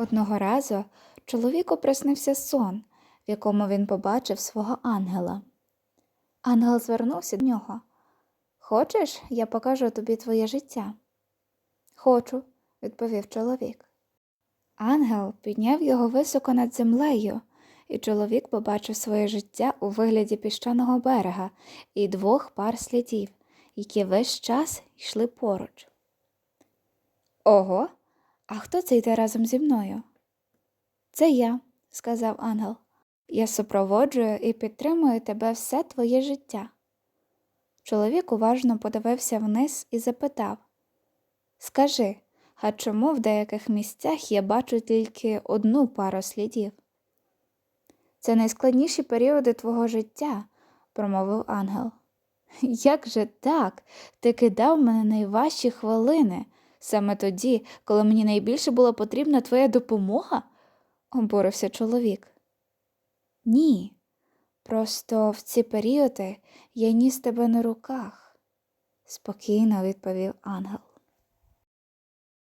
Одного разу чоловіку приснився сон, в якому він побачив свого ангела. Ангел звернувся до нього. Хочеш, я покажу тобі твоє життя? Хочу, відповів чоловік. Ангел підняв його високо над землею, і чоловік побачив своє життя у вигляді піщаного берега і двох пар слідів, які весь час йшли поруч. Ого, а хто це йде разом зі мною? Це я, сказав ангел. Я супроводжую і підтримую тебе все твоє життя. Чоловік уважно подивився вниз і запитав Скажи, а чому в деяких місцях я бачу тільки одну пару слідів? Це найскладніші періоди твого життя, промовив ангел. Як же так? Ти кидав мене найважчі хвилини, саме тоді, коли мені найбільше була потрібна твоя допомога? обурився чоловік. Ні. Просто в ці періоди я ніс тебе на руках, спокійно відповів ангел.